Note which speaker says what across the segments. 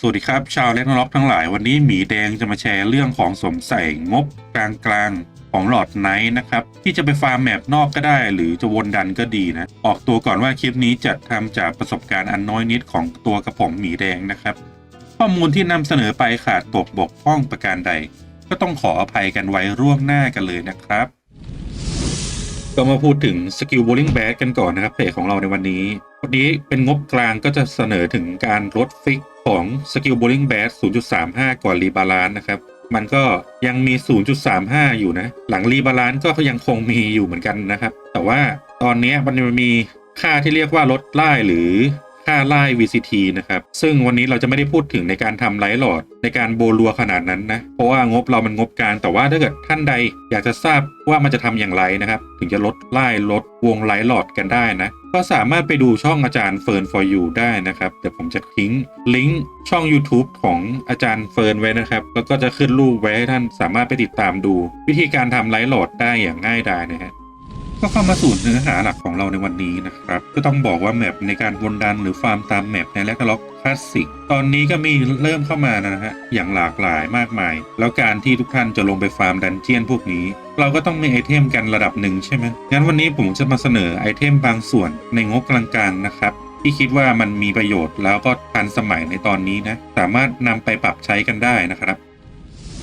Speaker 1: สวัสดีครับ ชาวเล็กนล็อกทั้งหลายวันนี้หมีแดงจะมาแชร์เรื่องของสมใส่งบกลางกลางๆของหลอดไนท์นะครับ ที่จะไปฟาร์มแมปนอกก็ได้ หรือจะวนดันก็ดีนะ ออกตัวก่อนว่าคลิปนี้จัดทำจากประสบการณ์อันน้อยนิดของตัวกระผมหมีแดงนะครับ ข้อมูลที่นำเสนอไปขาดตกบกพร่องประการใด ก็ต้องขออภัยกันไว้ร่วงหน้ากันเลยนะครับ ก็มาพูดถึงสกิล bowling b a t กันก่อนนะครับเพจของเราในวันนี้วันนี้เป็นงบกลางก็จะเสนอถึงการลดฟิก ของสกิลโบลิ่งแบส0.35 ก่อนรีบาลานนะครับ มันก็ยังมี 0.35 อยู่นะ หลังรีบาลานก็ยังคงมีอยู่เหมือนกันนะครับ แต่ว่าตอนนี้มันมีค่าที่เรียกว่าลดไล่หรือ ค่าไล่ VCT นะครับ ซึ่งวันนี้เราจะไม่ได้พูดถึงในการทำไลท์หลอด ในการโบลัวขนาดนั้นนะ เพราะว่างบเรามันงบกลาง แต่ว่าถ้าเกิดท่านใดอยากจะทราบว่ามันจะทำอย่างไรนะครับ ถึงจะลดไล่ลดวงไลท์หลอดกันได้นะ ก็สามารถไปดูช่องอาจารย์เฟิร์น for you ได้นะครับ เดี๋ยวผมจะทิ้งลิงก์ช่อง YouTube ของอาจารย์เฟิร์นไว้นะครับ แล้วก็จะขึ้นรูปไว้ให้ท่านสามารถไปติดตามดู วิธีการทำไลท์หลอดได้อย่างง่ายดายนะฮะ ก็เข้ามาสู่เนื้อหาหลักของเราในวันนี้นะครับ ก็ต้องบอกว่าแมปในการวนดันหรือฟาร์มตามแมปในแลกล็อกคลาสสิกตอนนี้ก็มีเริ่มเข้ามานะฮะอย่างหลากหลายมากมาย แล้วการที่ทุกท่านจะลงไปฟาร์มดันเจียนพวกนี้ เราก็ต้องมีไอเทมกันระดับหนึ่งใช่ไหมงั้นวันนี้ผมจะมาเสนอไอเทมบางส่วนในงบกลางๆนะครับที่คิดว่ามันมีประโยชน์แล้วก็ทันสมัยในตอนนี้นะ สามารถนำไปปรับใช้กันได้นะครับ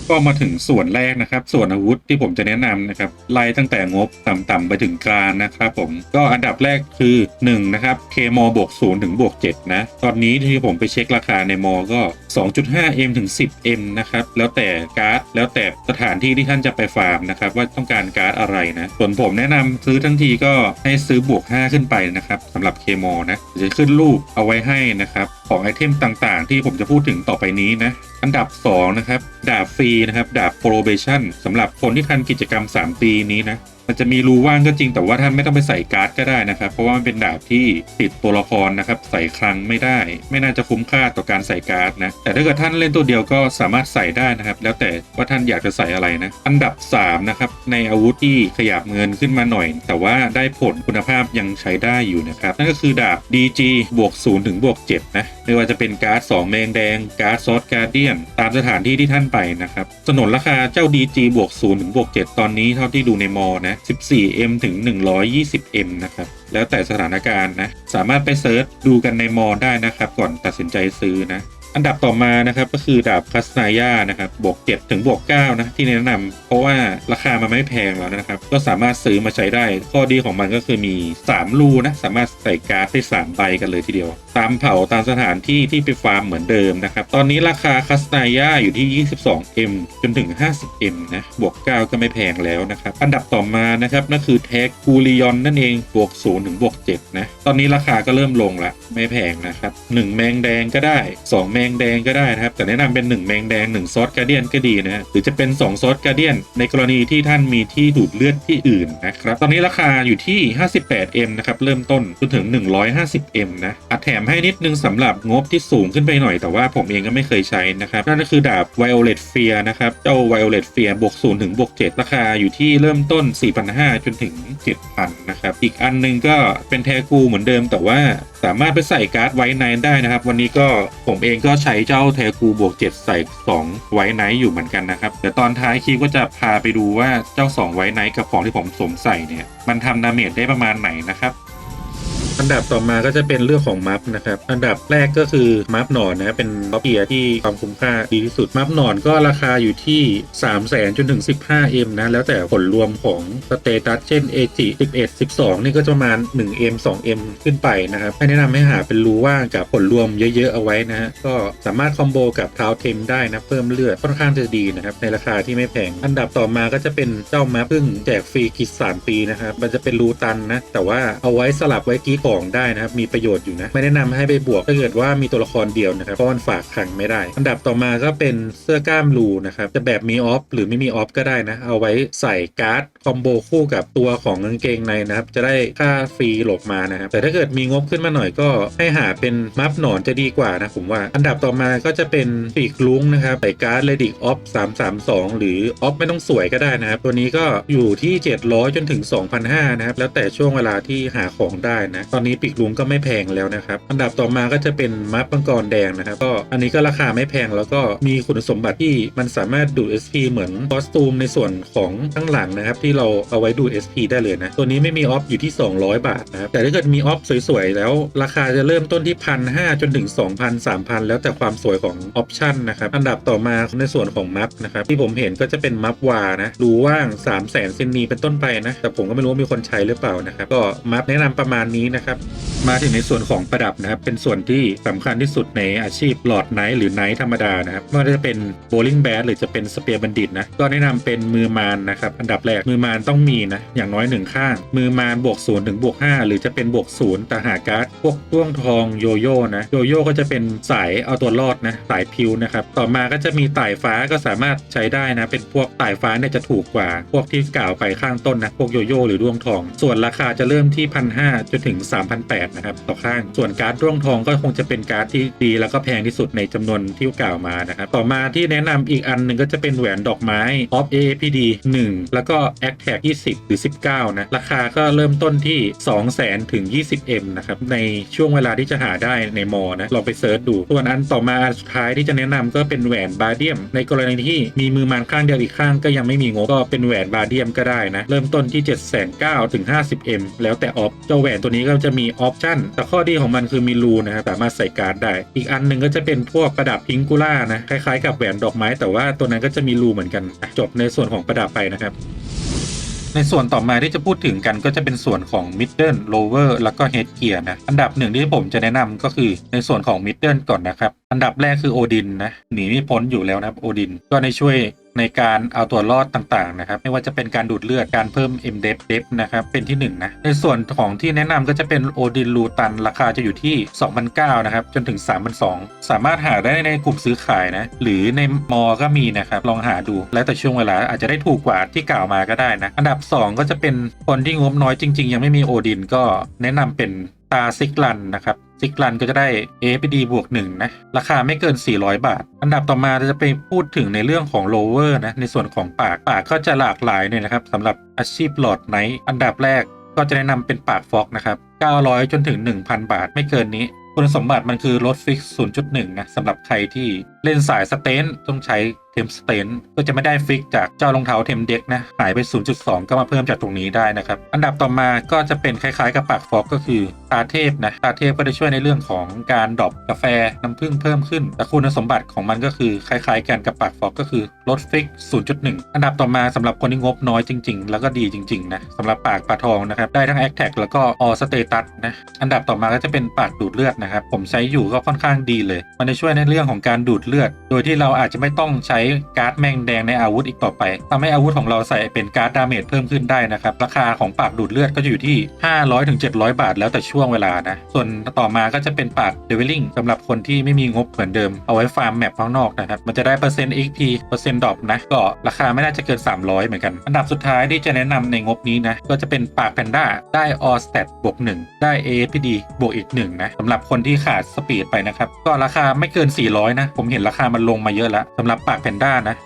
Speaker 1: ก็มาถึงส่วนแรกนะครับ ส่วนอาวุธที่ผมจะแนะนำนะครับไล่ตั้งแต่งบต่ำๆไปถึงกลางนะครับผมก็อันดับแรกคือ1นะครับเคมบวก0ถึงบวก7นะตอนนี้ที่ผมไปเช็คราคาในมอก็ 2.5M ถึง 10M นะครับแล้วแต่การ์ดแล้วแต่สถานที่ที่ท่านจะไปฟาร์มนะครับว่าต้องการการ์ดอะไรนะส่วนผมแนะนำซื้อทั้งทีก็ให้ซื้อบวก 5 ขึ้นไปนะครับสำหรับเคมนะจะขึ้นรูปเอาไว้ให้นะครับของไอเทมต่างๆ ที่ผมจะพูดถึงต่อไปนี้นะ อันดับ 2 นะครับ ดาบฟรีนะครับ ดาบโปรเบชั่นสำหรับคนที่ทันกิจกรรม 3 ปีนี้นะ มันจะมีรูว่างก็จริงแต่ว่าท่านไม่ต้องไปใส่การ์ดก็ได้นะครับ เพราะว่ามันเป็นดาบที่ติดตัวละครนะครับ ใส่คลังไม่ได้ ไม่น่าจะคุ้มค่าต่อการใส่การ์ดนะ แต่ถ้าเกิดท่านเล่นตัวเดียวก็สามารถใส่ได้นะครับ แล้วแต่ว่าท่านอยากจะใส่อะไรนะ อันดับ 3 นะครับ ในอาวุธที่ขยับเงินขึ้นมาหน่อย แต่ว่าได้ผลคุณภาพยังใช้ได้อยู่นะครับ นั่นก็คือดาบ DG บวก0ถึงบวก7นะไม่ว่าจะเป็นการ์ด2แมงแดงการ์ดซอสการ์เดียนตามสถานที่ที่ท่านไปนะครับสนนราคาเจ้า DG บวก0ถึงบวก7ตอนนี้เท่าที่ดูในมอนะ 14M ถึง 120M นะครับ แล้วแต่สถานการณ์นะ สามารถไปเซิร์ชดูกันในมอได้นะครับ ก่อนตัดสินใจซื้อนะ อันดับต่อมานะครับก็คือดาบคัสนายานะครับบวก7ถึงบวก9นะที่แนะนำเพราะว่าราคามันไม่แพงแล้วนะครับ ก็สามารถซื้อมาใช้ได้ ข้อดีของมันก็คือมี 3 รูนะ สามารถใส่การ์ดได้ 3 ใบกันเลยทีเดียว ตามเผาตามสถานที่ที่ไปฟาร์มเหมือนเดิมนะครับ ตอนนี้ราคาคัสนายาอยู่ที่ 22M จนถึง 50M นะบวก 9 ก็ไม่แพงแล้วนะครับ อันดับต่อมานะครับนั่นคือแท็กกูริยอนนั่นเองบวก0ถึงบวก7นะตอนนี้ราคาก็เริ่มลงละไม่แพงนะครับ1แมงแดงก็ได้ 2 แมงแดงก็ได้นะครับ แต่แนะนำเป็น 1 แมงแดง1ซอสกาเดียนก็ดีนะฮะหรือจะเป็น 2 ซอสกาเดียน ในกรณีที่ท่านมีที่ดูดเลือดที่อื่นนะครับ ตอนนี้ราคาอยู่ที่ 58M นะครับเริ่มต้นจนถึง 150M นะอัดแถมให้นิดนึงสำหรับงบที่สูงขึ้นไปหน่อยแต่ว่าผมเองก็ไม่เคยใช้นะครับนั่นก็คือดาบ Violet Fear นะครับเจ้า Violet Fear บวก0ถึงบวก7ราคาอยู่ที่เริ่มต้น 4,500จนถึง 7,000นะครับอีกอันหนึงก็เป็นแทกูเหมือนเดิมแต่ว่าสามารถไปใส่การ์ดไว้ไนได้นะครับ วันนี้ก็ผมเองก็ใช้เจ้าเทกูบวก7ใส่2ไว้ไนท์อยู่เหมือนกันนะครับแต่ตอนท้ายคลิปก็จะพาไปดูว่าเจ้า 2 ไว้ไนท์กับของที่ผมสวมใส่เนี่ยมันทำดาเมจได้ประมาณไหนนะครับ อันดับต่อมาก็จะเป็นเรื่องของมัฟนะครับ อันดับแรกก็คือมัฟหนอนนะเป็นท็อปเกียที่ความคุ้มค่าดีที่สุด มัฟหนอนก็ราคาอยู่ที่ 3 0 0แสนจนถึง 15M นะ แล้วแต่ผลรวมของสเตตัสเช่น AG 11 12 นี่ก็จะประมาณ 1M 2M ขึ้นไปนะครับให้แนะนำให้หาเป็นรูว่างกับผลรวมเยอะๆเอาไว้นะฮะก็สามารถคอมโบกับเท้าเทมได้นะเพิ่มเลือดค่อนข้างจะดีนะครับในราคาที่ไม่แพงอันดับต่อมาก็จะเป็นเจ้ามัฟซึ่งแจกฟรีกิจ3ปีนะครับมันจะเป็นรูตันนะแต่ว่าเอาไว้สลับไว้กีของได้นะครับมีประโยชน์อยู่นะไม่แนะนำให้ไปบวกถ้าเกิดว่ามีตัวละครเดียวนะครับเพราะมันฝากขังไม่ได้ อันดับต่อมาก็เป็นเสื้อกล้ามรูนะครับจะแบบมีออฟหรือไม่มีออฟก็ได้นะเอาไว้ใส่การ์ด คอมโบคู่กับตัวของกางเกงในนะครับ จะได้ค่าฟรีหลดมานะครับ แต่ถ้าเกิดมีงบขึ้นมาหน่อยก็ให้หาเป็นมัฟหนอนจะดีกว่านะผมว่า อันดับต่อมาก็จะเป็นปีกลุงนะครับใส่การ์ดเลดิกออฟ332 หรือออฟไม่ต้องสวยก็ได้นะครับ ตัวนี้ก็อยู่ที่ 700 จนถึง 2,500 นะครับ แล้วแต่ช่วงเวลาที่หาของได้นะ ตอนนี้ปีกลุงก็ไม่แพงแล้วนะครับ อันดับต่อมาก็จะเป็นมัฟมังกรแดงนะครับ ก็อันนี้ก็ราคาไม่แพงแล้วก็มีคุณสมบัติที่มันสามารถดูด SP เหมือนคอสตูมในส่วนของข้างหลังนะครับที่เราเอาไว้ดู SP ได้เลยนะ ตัวนี้ไม่มีออฟอยู่ที่ 200 บาทนะครับ แต่ถ้าเกิดมีออฟสวยๆ แล้วราคาจะเริ่มต้นที่พันห้าจนถึง 2,000 3,000 แล้วแต่ความสวยของออปชันนะครับ อันดับต่อมาในส่วนของมัฟนะครับ ที่ผมเห็นก็จะเป็นมัฟวานะรูว่าง 3 0 0 0 0 0เซนนีเป็นต้นไปนะ แต่ผมก็ไม่รู้ว่ามีคนใช้หรือเปล่านะครับ ก็มัฟแนะนำประมาณนี้นะครับ มาถึงในส่วนของประดับนะครับ เป็นส่วนที่สำคัญที่สุดในอาชีพหลอดไนท์หรือไนท์ธรรมดานะครับไม่ว่าจะเป็นโบลิ่งแบดหรือจะเป็นสเปียร์บัณฑิตนะ ก็แนะนำเป็นมือมานนะครับ อันดับแรกมือมานต้องมีนะ อย่างน้อยหนึ่งข้าง มือมานบวกศูนย์ถึงบวกห้าหรือจะเป็นบวกศูนย์แต่หาการ์ดพวกต้วงทองโยโย่นะโยโย่ก็จะเป็นสายเอาตัวรอดนะสายพิวนะครับต่อมาก็จะมีไต่ฟ้าก็สามารถใช้ได้นะ เป็นพวกไต่ฟ้าเนี่ยจะถูกกว่า พวกที่กล่าวไปข้างต้นนะพวกโยโย่หรือด้วงทอง ส่วนราคาจะเริ่มที่พันห้าจนถึง3,800นะครับต่อข้างส่วนการ์ดด้วงทองก็คงจะเป็นการ์ดที่ดีแล้วก็แพงที่สุดในจำนวนที่กล่าวมานะครับต่อมาที่แนะนำอีกอันหนึ่งก็จะเป็นแหวนดอกไม้ Off AAPD 1 แล้วก็ a c t a g 20 หรือ 19 นะ ราคาก็เริ่มต้นที่ 200,000 ถึง 20M นะครับ ในช่วงเวลาที่จะหาได้ในมอนะลองไปเซิร์ชดูส่วนอันต่อมาอันสุดท้ายที่จะแนะนำก็เป็นแหวนบาเดียม ในกรณีที่มีมือมันข้างเดียวอีกข้างก็ยังไม่มีงบก็เป็นแหวนบาเดียมก็ได้นะ เริ่มต้นที่ 7,900ถึง 50M แล้วแต่ออฟเจ้าแหวนตัวนี้ก็จะมีออปชั่นแต่ข้อดีของมันคือมีรูนะครับสามารถใส่การ์ดได้ อีกอันหนึ่งก็จะเป็นพวกประดับพิงกูล่านะคล้ายๆกับแหวนดอกไม้ แต่ว่าตัวนั้นก็จะมีรูเหมือนกันจบในส่วนของประดับไปนะครับ ในส่วนต่อมาที่จะพูดถึงกันก็จะเป็นส่วนของ Middle Lower แล้วก็ Head Gear นะ อันดับหนึ่งที่ผมจะแนะนำก็คือในส่วนของ Middle ก่อนนะครับ อันดับแรกคือโอดินนะหนีไม่พ้นอยู่แล้วนะครับโอดินก็ในช่วย ในการเอาตัวรอดต่างๆนะครับไม่ว่าจะเป็นการดูดเลือดการเพิ่ม M d e p d e p นะครับเป็นที่ 1 นะ ในส่วนของที่แนะนำก็จะเป็นโอดินลูตันราคาจะอยู่ที่2,009นะครับจนถึง3,200สามารถหาได้ในกลุ่มซื้อขายนะ หรือในมอก็มีนะครับ ลองหาดูแล้วแต่ช่วงเวลาอาจจะได้ถูกกว่าที่กล่าวมาก็ได้นะ อันดับ 2 ก็จะเป็นคนที่งบน้อยจริง ๆ ยังไม่มีโอดินก็แนะนำเป็นตาซิกลันนะครับ ซิกลันก็จะได้ APD บวก1นะ ราคาไม่เกิน 400 บาท อันดับต่อมาจะไปพูดถึงในเรื่องของโลเวอร์นะ ในส่วนของปากปากก็จะหลากหลายเนี่ยนะครับสำหรับอาชีพหลอดไนท์อันดับแรกก็จะแนะนำเป็นปากฟอกนะครับ 900 จนถึง 1,000 บาทไม่เกินนี้ คุณสมบัติมันคือลดฟิก 0.1 นะสำหรับใครที่ เล่นสายสเตนต้องใช้เทมสเตนก็จะไม่ได้ฟิกจากเจ้ารองเท้าเทมเด็กนะหายไป 0.2 ก็มาเพิ่มจากตรงนี้ได้นะครับ อันดับต่อมาก็จะเป็นคล้ายๆ กับปากฟอกก็คือตาเทพนะตาเทพก็จะช่วยในเรื่องของการดรอปกาแฟน้ำผึ้งเพิ่มขึ้น แต่คุณสมบัติของมันก็คือคล้ายๆ กันกับปากฟอกก็คือลดฟิก 0.1 อันดับต่อมาสำหรับคนที่งบน้อยจริง ๆ แล้วก็ดีจริงๆนะสำหรับปากปลาทองนะครับได้ทั้ง a c t a g แล้วก็ All Status นะอันดับต่อมาก็จะเป็นปากดูดเลือดนะครับผมใช้อยู่ก็ค่อนข้างดีเลย มันจะช่วยในเรื่องของการดูดเลือดโด ยที่เราอาจจะไม่ต้องใช้การ์ดแมงแดงในอาวุธอีกต่อไปทำให้อาวุธของเราใส่เป็นการ์ดดาเมจเพิ่มขึ้นได้นะครับ ราคาของปากดูดเลือดก็จะอยู่ที่ 500ถึง700 บาท แล้วแต่ช่วงเวลานะ ส่วนต่อมาก็จะเป็นปากเดวิลลิงสำหรับคนที่ไม่มีงบเหมือนเดิม เอาไว้ฟาร์มแมปข้างนอกนะครับ มันจะได้เปอร์เซ็นต์ XP เปอร์เซ็นต์ดรอปนะ ก็ราคาไม่น่าจะเกิน 300 เหมือนกัน อันดับสุดท้ายที่จะแนะนำในงบนี้นะ ก็จะเป็นปากแพนด้าได้ All Stat บวก1ได้ APD บวกอีก1นะสำหรับคนที่ขาดสปีดไปนะครับ ก็ราคาไม่เกิน 400 นะ ผมเห็นราคามันลงมาเยอะแล้วสำหรับปากแพนด้านะ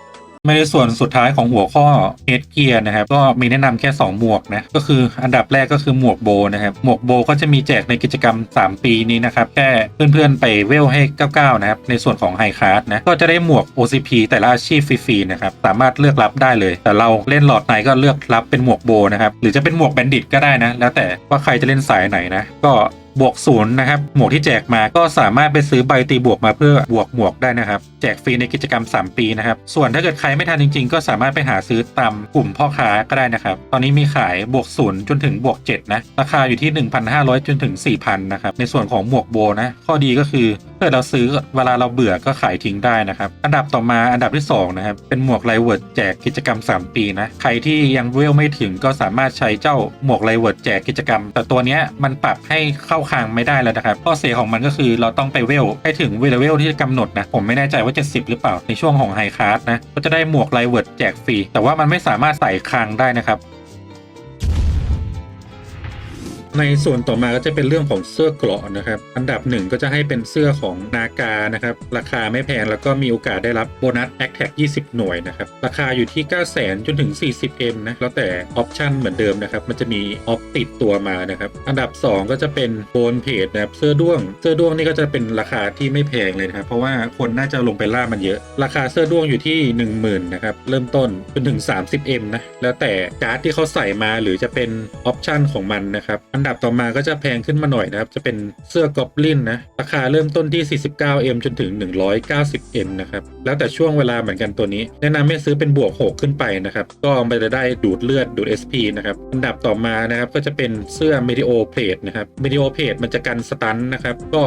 Speaker 1: มาในส่วนสุดท้ายของหัวข้อ Head Gear นะครับ ก็มีแนะนำแค่ 2 หมวกนะ ก็คืออันดับแรกก็คือหมวกโบนะครับ หมวกโบก็จะมีแจกในกิจกรรม 3 ปีนี้นะครับ แค่เพื่อนๆไปเวลให้ 99 นะครับ ในส่วนของไฮค a า d นะ ก็จะได้หมวก OCP แต่ละอาชีพฟรีๆนะครับ สามารถเลือกรับได้เลย แต่เราเล่นหลอดไหนก็เลือกรับเป็นหมวกโบนะครับ หรือจะเป็นหมวกแบนดิตก็ได้นะ แล้วแต่ว่าใครจะเล่นสายไหนนะ ก็ บวกศูนย์นะครับ หมวกที่แจกมาก็สามารถไปซื้อใบตีบวกมาเพื่อบวกหมวกได้นะครับ แจกฟรีในกิจกรรม 3 ปีนะครับ ส่วนถ้าเกิดใครไม่ทันจริง ๆ ก็สามารถไปหาซื้อตามกลุ่มพ่อค้าก็ได้นะครับ ตอนนี้มีขายบวกศูนย์จนถึงบวก7นะ ราคาอยู่ที่ 1,500 จนถึง 4,000 นะครับ ในส่วนของหมวกโบนะ ข้อดีก็คือ ถ้าเราซื้อเวลาเราเบื่อก็ขายทิ้งได้นะครับ อันดับต่อมาอันดับที่สองนะครับเป็นหมวกไลเวิร์ดแจกกิจกรรม 3 ปีนะใครที่ยังเวลไม่ถึงก็สามารถใช้เจ้าหมวกไลเวิร์ดแจกกิจกรรม แต่ตัวนี้มันปรับให้เข้าคางไม่ได้แล้วนะครับข้อเสียของมันก็คือเราต้องไปเวลให้ถึงเวลเวลที่กำหนดนะผมไม่แน่ใจว่า 70 หรือเปล่าในช่วงของไฮคาร์ดนะก็จะได้หมวกไลเวิร์ดแจกฟรีแต่ว่ามันไม่สามารถใส่คางได้นะครับ ในส่วนต่อมาก็จะเป็นเรื่องของเสื้อเกราะนะครับ อันดับหนึ่งก็จะให้เป็นเสื้อของนากานะครับ ราคาไม่แพงแล้วก็มีโอกาสได้รับโบนัสแอคแท็ก20 หน่วยนะครับ ราคาอยู่ที่ 9 0 0 0 0จนถึง 40M นะ แล้วแต่ออปชันเหมือนเดิมนะครับ มันจะมีออฟติดตัวมานะครับ อันดับ 2 ก็จะเป็นโบนเพจนะครับ เสื้อด้วง เสื้อด้วงนี่ก็จะเป็นราคาที่ไม่แพงเลยนะครับ เพราะว่าคนน่าจะลงไปล่ามันเยอะ ราคาเสื้อด้วงอยู่ที่ 10,000นะครับ เริ่มต้นจนถึง 30M นะ แล้วแต่การ์ดที่เขาใส่มาหรือจะเป็นออปชันของมันนะครับอันันดับต่อมาก็จะแพงขึ้นมาหน่อยนะครับ จะเป็นเสื้อกอบลินนะ ราคาเริ่มต้นที่ 49M จนถึง 190M นะครับ แล้วแต่ช่วงเวลาเหมือนกันตัวนี้ แนะนำให้ซื้อเป็นบวก 6 ขึ้นไปนะครับ ก็มันจะได้ดูดเลือดดูด SP นะครับ อันดับต่อมานะครับก็จะเป็นเสื้อ Medio Plate นะครับ Medio Plate มันจะกันสตันนะครับ ก็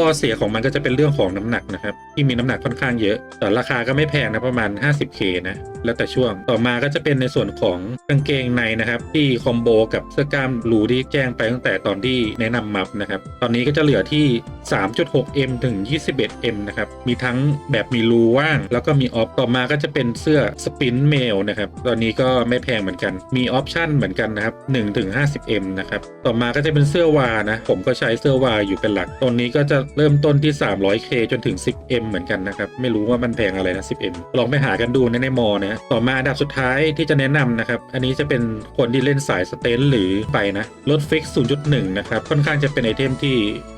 Speaker 1: ข้อเสียของมันก็จะเป็นเรื่องของน้ำหนักนะครับ ที่มีน้ำหนักค่อนข้างเยอะ แต่ราคาก็ไม่แพงนะประมาณ 50k นะแล้วแต่ช่วงต่อมาก็จะเป็นในส่วนของกางเกงในนะครับ ที่คอมโบกับเสื้อกล้ามรูที่แจ้งไปตั้งแต่ตอนที่แนะนำมัฟนะครับ ตอนนี้ก็จะเหลือที่ 3.6m ถึง 21m นะครับ มีทั้งแบบมีรูว่าง แล้วก็มีออฟต่อมาก็จะเป็นเสื้อสปินเมลนะครับ ตอนนี้ก็ไม่แพงเหมือนกัน มีออปชั่นเหมือนกันนะครับ1ถึง 50m นะครับ ต่อมาก็จะเป็นเสื้อวานะ ผมก็ใช้เสื้อวาอยู่เป็นหลักตรงนี้ก็จะเริ่มต้นที่ 300k จนถึง 10m เหมือนกันนะครับ ไม่รู้ว่ามันแพงอะไรนะ 10m ลองไปหากันดูในในมอนะต่อมาอันดับสุดท้ายที่จะแนะนำนะครับ อันนี้จะเป็นคนที่เล่นสายสเตนหรือไปนะรถฟิก 0.1 นะครับ ค่อนข้างจะเป็นไอเทมที่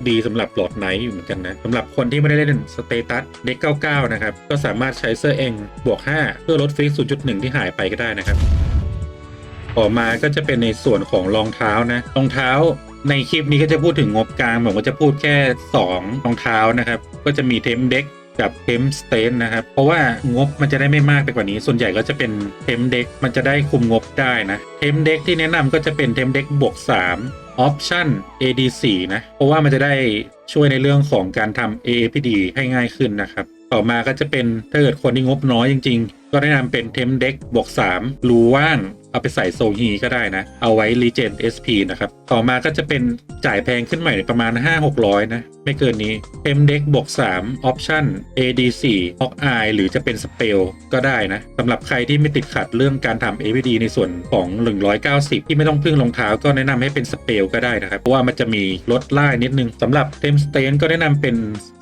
Speaker 1: ดีสำหรับหลอดไนท์อยู่เหมือนกันนะสำหรับคนที่ไม่ได้เล่นสเตตัสเด็ก99 นะครับ ก็สามารถใช้เสื้อเองบวก 5 เพื่อลดฟิก 0.1 ที่หายไปก็ได้นะครับต่อมาก็จะเป็นในส่วนของรองเท้านะ รองเท้า ในคลิปนี้ก็จะพูดถึงงบกลางผมก็จะพูดแค่ 2 รองเท้านะครับ ก็จะมีเทมเด็กกับเทมสเตนนะครับ เพราะว่างบมันจะได้ไม่มากไปกว่านี้ ส่วนใหญ่ก็จะเป็นเทมเด็กมันจะได้คุมงบได้นะเทมเด็กที่แนะนำก็จะเป็นเทมเด็กบวก3ออปชั่น AD4 นะ เพราะว่ามันจะได้ช่วยในเรื่องของการทำ AAPD ให้ง่ายขึ้นนะครับ ต่อมาก็จะเป็นถ้าเกิดคนที่งบน้อยจริง ๆ ก็แนะนำเป็นเทมเด็กบวก3รูว่าง เอาไปใส่โซฮีก็ได้นะ เอาไว้รีเจน SP นะครับ ต่อมาก็จะเป็นจ่ายแพงขึ้นใหม่ประมาณ 5-600 นะ ไม่เกินนี้เทมเด็กบวก3ออปชั่น AD4 ออก Eye หรือจะเป็นสเปลก็ได้นะสำหรับใครที่ไม่ติดขัดเรื่องการทำ APD ในส่วนของ 190 ที่ไม่ต้องพึ่งรองเท้าก็แนะนำให้เป็นสเปลก็ได้นะครับ เพราะว่ามันจะมีลดล่ายนิดนึงสำหรับเทมสเตนก็แนะนำเป็น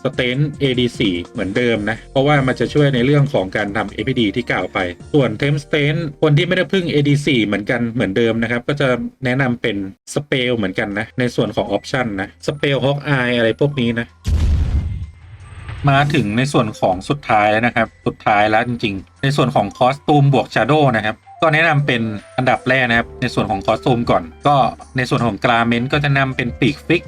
Speaker 1: สเตน AD4 เหมือนเดิมนะ เพราะว่ามันจะช่วยในเรื่องของการทำ APD ที่กล่าวไป ส่วนเทมสเตนคนที่ไม่ได้พึ่ง AD4 เหมือนกันเหมือนเดิมนะครับ ก็จะแนะนำเป็นสเปลเหมือนกันนะ ในส่วนของออปชันนะสเปลฮอกอายอะไรพวกนี้นะมาถึงในส่วนของสุดท้ายแล้วนะครับ สุดท้ายแล้วจริง ๆ ในส่วนของคอสตูมบวกชาโดนะครับ ก็แนะนำเป็นอันดับแรกนะครับ ในส่วนของคอสตูมก่อน ก็ในส่วนของกราเมนต์ก็จะนำเป็นปีกฟิก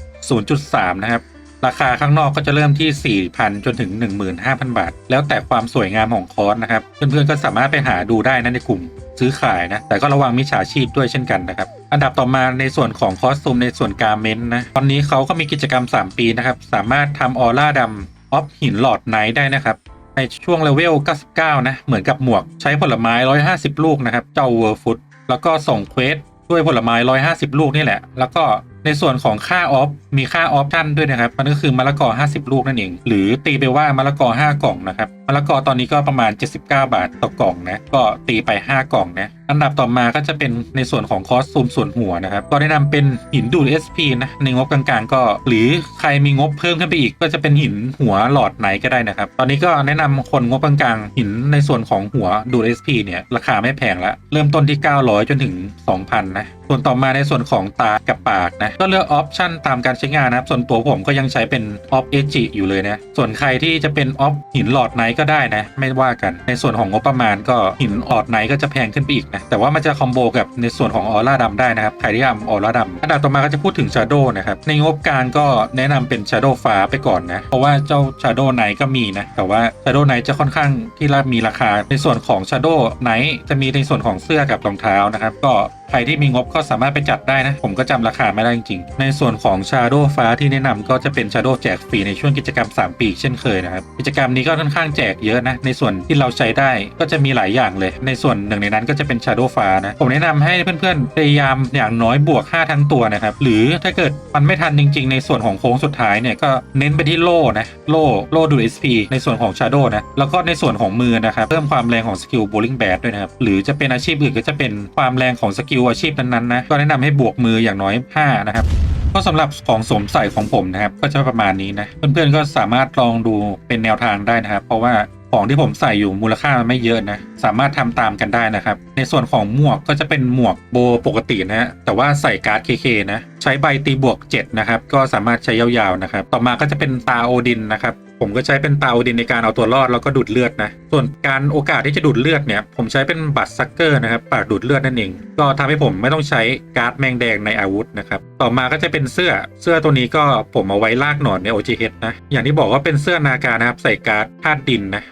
Speaker 1: 0.3 นะครับ ราคาข้างนอกก็จะเริ่มที่ 4,000 จนถึง 15,000 บาท แล้วแต่ความสวยงามของคอร์สนะครับ เพื่อนๆก็สามารถไปหาดูได้นะในกลุ่มซื้อขายนะ แต่ก็ระวังมิจฉาชีพด้วยเช่นกันนะครับ อันดับต่อมาในส่วนของคอสตูมในส่วนการเมนต์นะ ตอนนี้เขาก็มีกิจกรรม 3 ปีนะครับ สามารถทำออร่าดำออฟหินหลอดไนท์ได้นะครับ ในช่วงเลเวล 99 นะ เหมือนกับหมวกใช้ผลไม้ 150 ลูกนะครับ เจ้าเวอร์ฟุต แล้วก็ส่งเควสด้วยผลไม้ 150 ลูกนี่แหละ แล้วก็ ในส่วนของค่าออฟมีค่าออฟชั่นด้วยนะครับ มันก็คือมะละกอ 50 ลูกนั่นเอง หรือตีไปว่ามะละกอ 5 กล่องนะครับมะละกอตอนนี้ก็ประมาณ 79 บาทต่อกล่องนะ ก็ตีไป 5 กล่องนะ อันดับต่อมาก็จะเป็นในส่วนของคอสตูมส่วนหัวนะครับ ก็แนะนำเป็นหินดูด SP นะในงบกลางๆ ก็ หรือใครมีงบเพิ่มขึ้นไปอีก ก็จะเป็นหินหัวหลอดไหนก็ได้นะครับ ตอนนี้ก็แนะนำคนงบกลางๆหินในส่วนของหัวดูด SP เนี่ยราคาไม่แพงละเริ่มต้นที่ 900 จนถึง 2,000 นะส่วนต่อมาในส่วนของตากับปากนะก็เลือกออปชันตามการใช้งานนะครับ ส่วนตัวผมก็ยังใช้เป็นออฟเอจิอยู่เลยนะ ส่วนใครที่จะเป็นออฟหินหลอดไนท์ก็ได้นะ ไม่ว่ากันในส่วนของงบประมาณก็หินหลอดไนท์ก็จะแพงขึ้นไปอีกนะแต่ว่ามันจะคอมโบกับในส่วนของออร่าดำได้นะครับใครที่ทำออร่าดำอันดับต่อมาก็จะพูดถึงชาโดนะครับในงบการก็แนะนำเป็นชาโดฟ้าไปก่อนนะเพราะว่าเจ้าชาโดไนท์ก็มีนะแต่ว่าชาโดไนท์จะค่อนข้างที่มีราคาในส่วนของชาโดไนท์จะมีในส่วนของเสื้อกับรองเท้านะครับก็ ใครที่มีงบก็สามารถไปจัดได้นะ ผมก็จำราคาไม่ได้จริงๆ ในส่วนของ Shadow ฟ้าที่แนะนำก็จะเป็น Shadow แจกฟรีในช่วงกิจกรรม 3 ปีเช่นเคยนะครับ กิจกรรมนี้ก็ค่อนข้างแจกเยอะนะ ในส่วนที่เราใช้ได้ก็จะมีหลายอย่างเลย ในส่วนหนึ่งในนั้นก็จะเป็น Shadow ฟ้านะ ผมแนะนำให้เพื่อนๆพยายามอย่างน้อยบวก 5 ทั้งตัวนะครับ หรือถ้าเกิดมันไม่ทันจริง ๆ ในส่วนของโค้งสุดท้ายเนี่ยก็เน้นไปที่โล่นะ โล่โล่ดูด SP ในส่วนของ Shadow นะ แล้วก็ในส่วนของมือนะครับ เพิ่มความแรงของสกิล Bowling Bat ด้วยนะครับ หรือจะเป็นอาชีพอื่นก็จะเป็นความแรงของสกิลกิลอาชีพนั้นๆนะก็แนะนำให้บวกมืออย่างน้อย 5 นะครับก็สำหรับของสวมใส่ของผมนะครับ ก็จะประมาณนี้นะเพื่อนๆก็สามารถลองดูเป็นแนวทางได้นะครับ เพราะว่าของที่ผมใส่อยู่มูลค่ามันไม่เยอะนะ สามารถทำตามกันได้นะครับ ในส่วนของหมวกก็จะเป็นหมวกโบปกตินะฮะแต่ว่าใส่การ์ดเคนะ ใช้ใบตีบวก 7 นะครับ ก็สามารถใช้ยาวๆนะครับ ต่อมาก็จะเป็นตาโอดินนะครับ ผมก็ใช้เป็นตาอดินในการเอาตัวรอดแล้วก็ดูดเลือดนะ ส่วนการโอกาสที่จะดูดเลือดเนี่ย ผมใช้เป็นบัตรซักเกอร์นะครับปากดูดเลือดนั่นเอง ก็ทำให้ผมไม่ต้องใช้การ์ดแมงแดงในอาวุธนะครับ ต่อมาก็จะเป็นเสื้อ เสื้อตัวนี้ก็ผมเอาไว้ลากหนอนใน OGH นะ อย่างที่บอกว่าเป็นเสื้อนาการนะครับ ใส่การ์ดธาตุดินนะ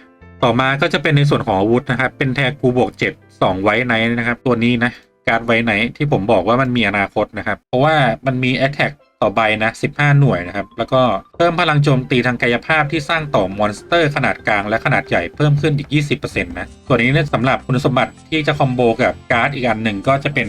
Speaker 1: ต่อมาก็จะเป็นในส่วนของอาวุธนะครับ เป็นแทกูบวก7 2 ไว้ไนท์นะครับ ตัวนี้นะ การดไว้ไหนที่ผมบอกว่ามันมีอนาคตนะครับ เพราะว่ามันมี Attack ต่ ต่อใบนะ15 หน่วยนะครับ แล้วก็เพิ่มพลังโจมตีทางกายภาพที่สร้างต่อมอนสเตอร์ขนาดกลางและขนาดใหญ่เพิ่มขึ้นอีก 20%นะส่วนนี้เนี่ยสำหรับคุณสมบัติที่จะคอมโบกับการ์ดอีกอันหนึ่งก็จะเป็น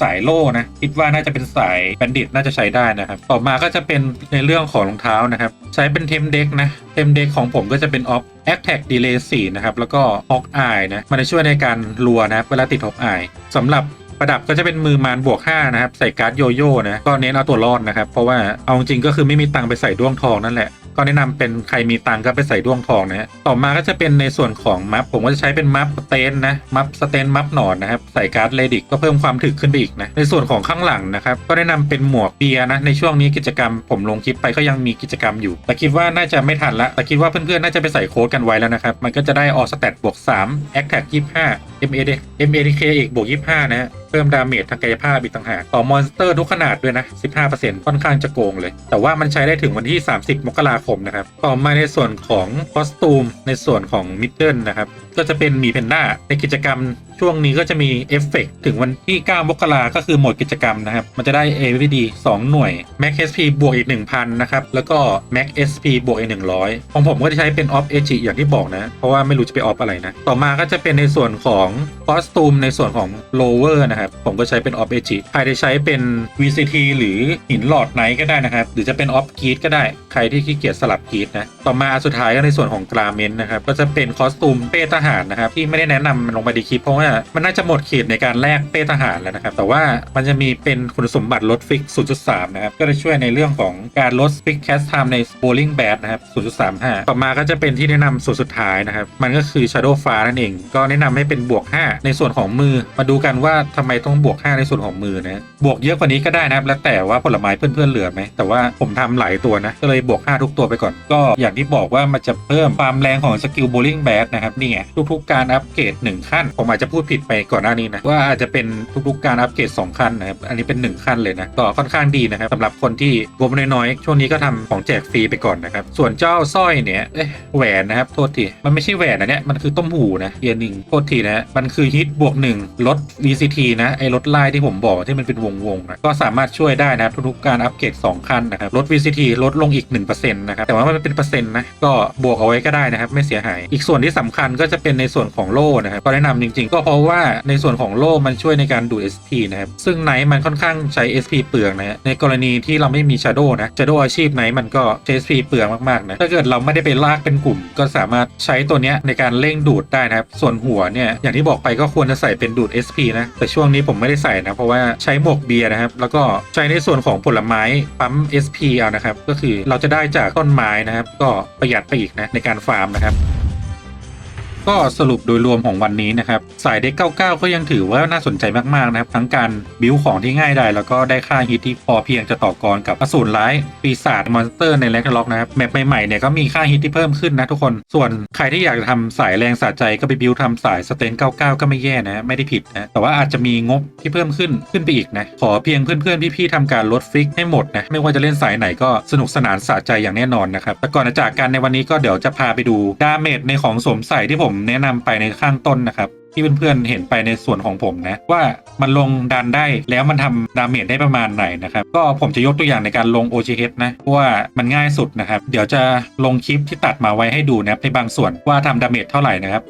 Speaker 1: สายโล่นะ คิดว่าน่าจะเป็นสายแบนดิตน่าจะใช้ได้นะครับ ต่อมาก็จะเป็นในเรื่องของรองเท้านะครับ ใช้เป็นเทมเด็กนะ เทมเด็กของผมก็จะเป็นออฟ Attack Delay 4นะครับ แล้วก็ Hawk Eye นะ มันจะช่วยในการรัวนะ เวลาติด Hawk Eye สำหรับ ประดับก็จะเป็นมือมานบวก5นะครับใส่การ์ดโยโย่นะก็เน้นเอาตัวรอดนะครับเพราะว่าเอาจริงก็คือไม่มีตังค์ไปใส่ด้วงทองนั่นแหละก็แนะนำเป็นใครมีตังค์ก็ไปใส่ด้วงทองนะฮะต่อมาก็จะเป็นในส่วนของมัฟผมก็จะใช้เป็นมัฟสเตนนะมัฟสเตนมัฟหนอนนะครับใส่การ์ดเลดิกก็เพิ่มความถึกขึ้นไปอีกนะในส่วนของข้างหลังนะครับก็แนะนำเป็นหมวกเบียนะในช่วงนี้กิจกรรมผมลงคลิปไปก็ยังมีกิจกรรมอยู่ แต่คิดว่าน่าจะไม่ทันละแต่คิดว่าเพื่อนๆน่าจะไปใส่โค้ดกันไว้แล้วนะครับมันก็จะได้ออสแตทบวก3 a t t a c 25 MAD MADK อีกบวก25นะฮะ เพิ่มดาเมจทางกายภาพอีกต่างหากต่อมอนสเตอร์ทุกขนาดด้วยนะ 15%ค่อนข้างจะโกงเลย แต่ว่ามันใช้ได้ถึงวันที่ 30 มกราคมนะครับ ต่อมาในส่วนของคอสตูมในส่วนของมิดเดิลนะครับ ก็จะเป็นหมีเพนด้าในกิจกรรม ช่วงนี้ก็จะมีเอฟเฟกถึงวันที่ 9 มกราก็คือหมดกิจกรรมนะครับ มันจะได้ AVD 2 หน่วย Max SP บวกอีก 1,000 นะครับ แล้วก็ Max SP บวกอีก 100 ของผมก็จะใช้เป็นออฟเอจิอย่างที่บอกนะ เพราะว่าไม่รู้จะไปออฟอะไรนะ ต่อมาก็จะเป็นในส่วนของคอสตูมในส่วนของ lower นะครับ ผมก็ใช้เป็นออฟเอจิใครจะใช้เป็น VCT หรือหินหลอดไนท์ก็ได้นะครับ หรือจะเป็นออฟกีดก็ได้ ใครที่ขี้เกียจสลับกีดนะ ต่อมาสุดท้ายก็ในส่วนของกราเมนนะครับ ก็จะเป็นคอสตูมเป้ทหารนะครับที่ไม่ได้แนะนำลงไปในคลิปเพราะว่ามันน่าจะหมดเขตในการแลกเป้ทหารแล้วนะครับ แต่ว่ามันจะมีเป็นคุณสมบัติลดฟิก 0.3 นะครับ ก็จะช่วยในเรื่องของการลดฟิกแคสไทม์ใน bowling bat นะครับ 0.35 ต่อมาก็จะเป็นที่แนะนำส่วนสุดท้ายนะครับ มันก็คือ shadow ฟ้านั่นเอง ก็แนะนำให้เป็นบวก 5 ในส่วนของมือ มาดูกันว่าทำไมต้องบวก 5 ในส่วนของมือนะบวกเยอะกว่านี้ก็ได้นะครับ แล้วแต่ว่าผลไม้เพื่อนๆเหลือไหม แต่ว่าผมทำหลายตัวนะ ก็เลยบวก 5 ทุกตัวไปก่อน ก็อย่างที่บอกว่ามันจะเพิ่มความแรงของสกิล bowling bat นะครับนี่ไงทุกๆการอัปเกรด1ขั้นผมอาจจะพูดผิดไปก่อนหน้านี้นะว่าอาจจะเป็นทุกๆการอัปเกรด2ขั้นนะครับอันนี้เป็น 1 ขั้นเลยนะก็ค่อนข้างดีนะครับสำหรับคนที่งบน้อยๆช่วงนี้ก็ทำของแจกฟรีไปก่อนนะครับส่วนเจ้าสร้อยเนี่ยเอ๊แหวนนะครับโทษทีมันไม่ใช่แหวนนะเนี่ยมันคือต้มหูนะเอียนิงโทษทีนะมันคือฮิตบวกหนึ่งลด VCT นะไอ้ลดไล่ที่ผมบอกที่มันเป็นวงๆนะก็สามารถช่วยได้นะทุกๆการอัปเกรด2ขั้นนะครับลด VCT ลดลงอีก1%นะครับแต่ว่ามันเป็นเปอร์เซ็นต์นะก็บวกเอาไว้ก็ได้นะครับไม่เสียหาย อีกส่วนที่สำคัญก็จะเป็นในส่วนของโล่นะครับก็แนะนำจริงๆก็เพราะว่าในส่วนของโล่มันช่วยในการดูด SP นะครับ ซึ่งไนท์มันค่อนข้างใช้ SP เปลืองนะฮะในกรณีที่เราไม่มี Shadow นะ Shadow อาชีพไนท์มันก็ใช้ SP เปลืองมากๆนะถ้าเกิดเราไม่ได้ไปลากเป็นกลุ่ม ก็สามารถใช้ตัวเนี้ยในการเร่งดูดได้นะครับ ส่วนหัวเนี่ยอย่างที่บอกไปก็ควรจะใส่เป็นดูด SP นะแต่ช่วงนี้ผมไม่ได้ใส่นะเพราะว่าใช้หมวกเบียร์นะครับแล้วก็ใช้ในส่วนของผลไม้ปั๊ม SP เอานะครับก็คือเราจะได้จากต้นไม้นะครับก็ประหยัดไปอีกนะในการฟาร์มนะครับ ก็สรุปโดยรวมของวันนี้นะครับ สายเด็ก 99 ก็ยังถือว่าน่าสนใจมาก ๆ นะครับ ทั้งการบิวของที่ง่ายได้แล้วก็ได้ค่าฮิตที่พอเพียงจะต่อกรกับอสูรร้าย ปีศาจมอนสเตอร์ในแร็กล็อกนะครับ แมปใหม่ๆเนี่ยก็มีค่าฮิตที่เพิ่มขึ้นนะทุกคนส่วนใครที่อยากจะทำสายแรงสะใจก็ไปบิวทำสายสเตน 99 ก็ไม่แย่นะไม่ได้ผิดนะแต่ว่าอาจจะมีงบที่เพิ่มขึ้นขึ้นไปอีกนะขอเพียงเพื่อนๆพี่ๆทำการลดฟิกให้หมดนะไม่ว่าจะเล่นสายไหนก็สนุกสนานสะใจอย่างแน่นอนนะครับแต่ก่อนจะจากกันในวันนี้ก็เดี๋ยวจะพาไปดูดาเมจในของสวมใส่ที่ผมแนะนำไปในข้างต้นนะครับ ที่เพื่อนๆเห็นไปในส่วนของผมนะ ว่ามันลงดันได้แล้วมันทำดาเมจได้ประมาณไหนนะครับ ก็ผมจะยกตัวอย่างในการลง OGH นะเพราะว่ามันง่ายสุดนะครับ เดี๋ยวจะลงคลิปที่ตัดมาไว้ให้ดูนะในบางส่วนว่าทำดาเมจเท่าไหร่นะครับ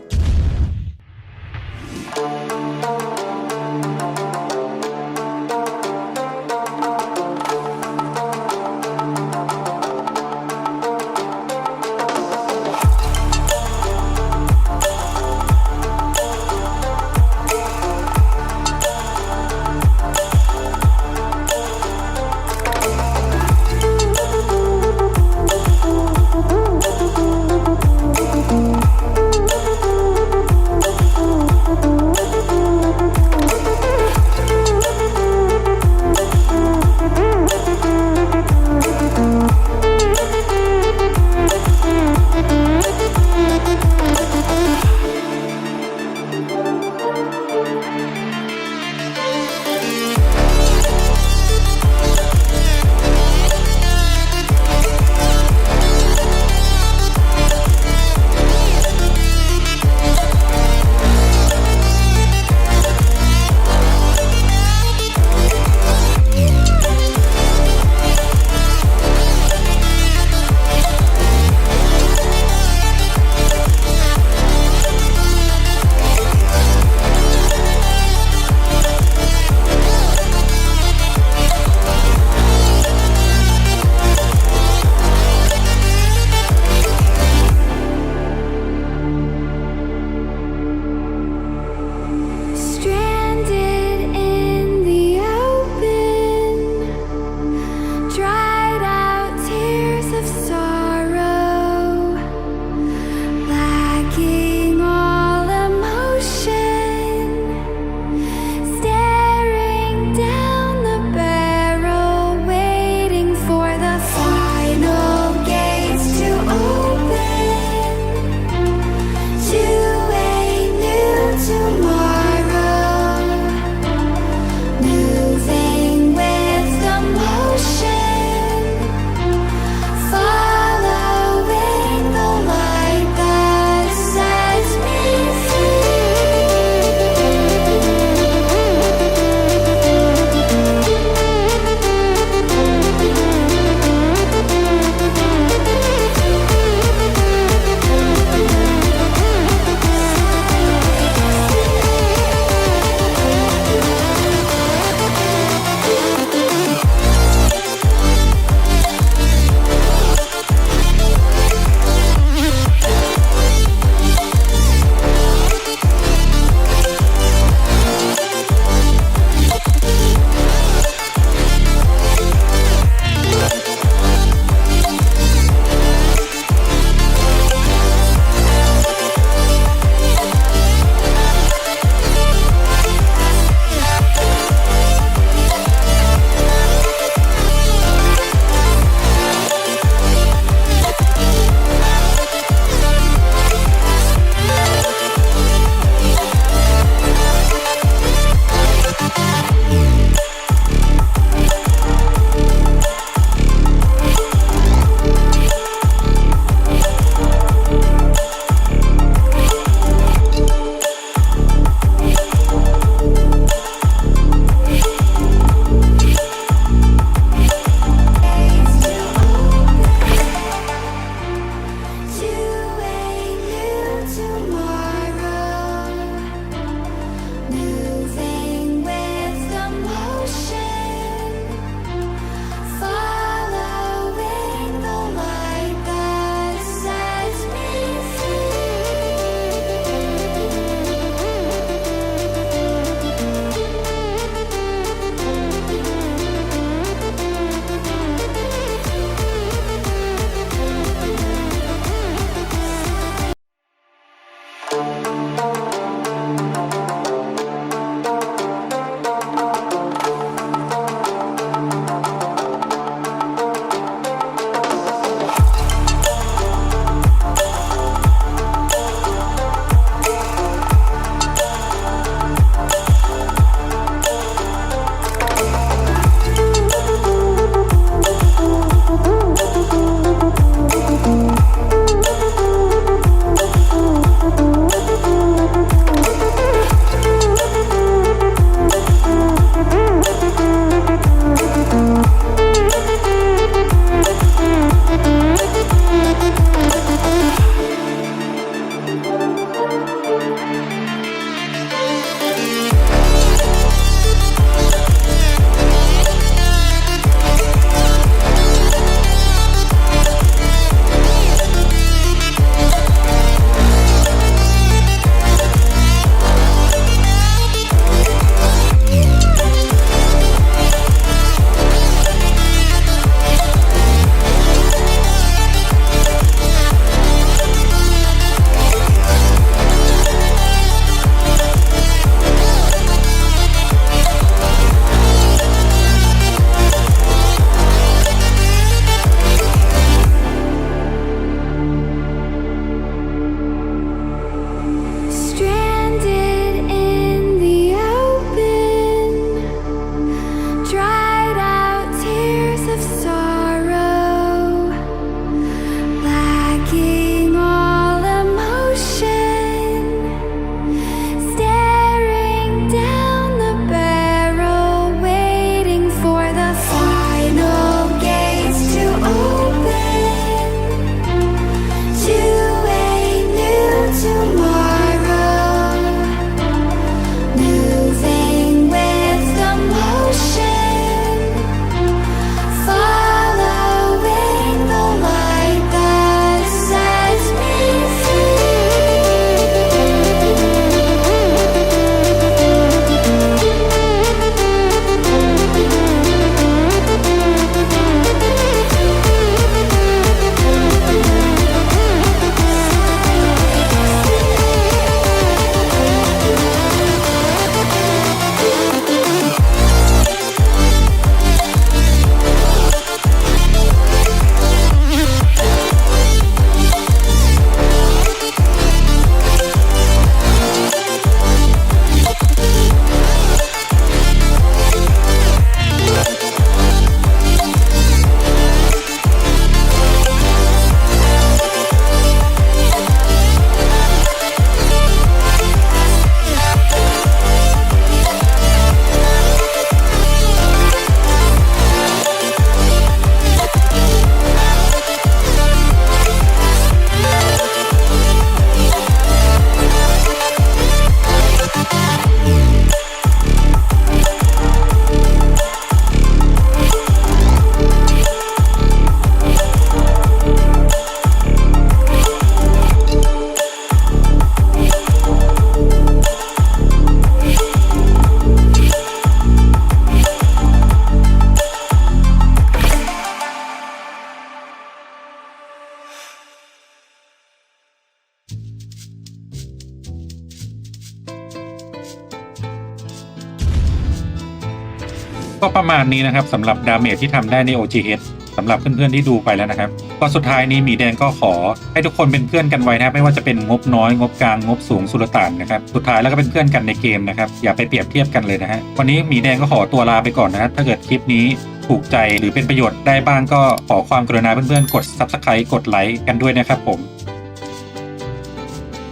Speaker 1: มาณนี้นะครับสำหรับดาเมจที่ทำได้ใน OGS สำหรับเพื่อนๆที่ดูไปแล้วนะครับก็สุดท้ายนี้หมีแดงก็ขอให้ทุกคนเป็นเพื่อนกันไว้นะครับไม่ว่าจะเป็นงบน้อยงบกลางงบสูงสุลต่านนะครับสุดท้ายแล้วก็เป็นเพื่อนกันในเกมนะครับอย่าไปเปรียบเทียบกันเลยนะฮะวันนี้หมีแดงก็ขอตัวลาไปก่อนนะครับถ้าเกิดคลิปนี้ถูกใจหรือเป็นประโยชน์ได้บ้างก็ขอความกรุณาเพื่อนๆกด Subscribe กดไลค์กันด้วยนะครับผม